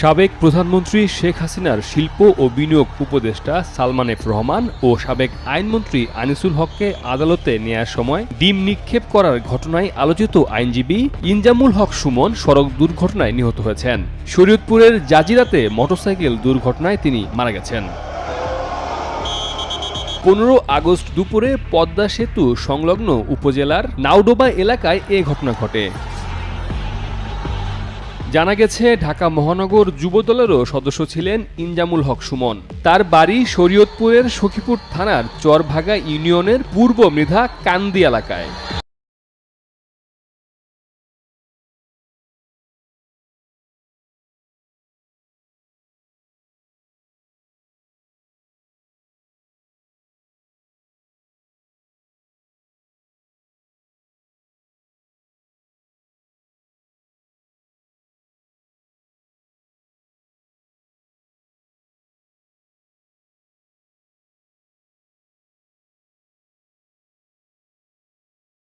সাবেক প্রধানমন্ত্রী শেখ হাসিনার শিল্প ও বিনিয়োগ উপদেষ্টা সালমান এফ রহমান ও সাবেক আইনমন্ত্রী আনিসুল হককে আদালতে নেয়ার সময় ডিম নিক্ষেপ করার ঘটনায় আলোচিত আইনজীবী ইনজামুল হক সুমন সড়ক দুর্ঘটনায় নিহত হয়েছেন। শরীয়তপুরের জাজিরাতে মোটরসাইকেল দুর্ঘটনায় তিনি মারা গেছেন। পনেরো আগস্ট দুপুরে পদ্মা সেতু সংলগ্ন উপজেলার নাওডোবা এলাকায় এ ঘটনা ঘটে। জানা গেছে, ঢাকা মহানগর যুবদলেরও সদস্য ছিলেন ইনজামুল হক সুমন। তার বাড়ি শরীয়তপুরের সখীপুর থানার চরভাগা ইউনিয়নের পূর্ব মৃধা কান্দি এলাকায়।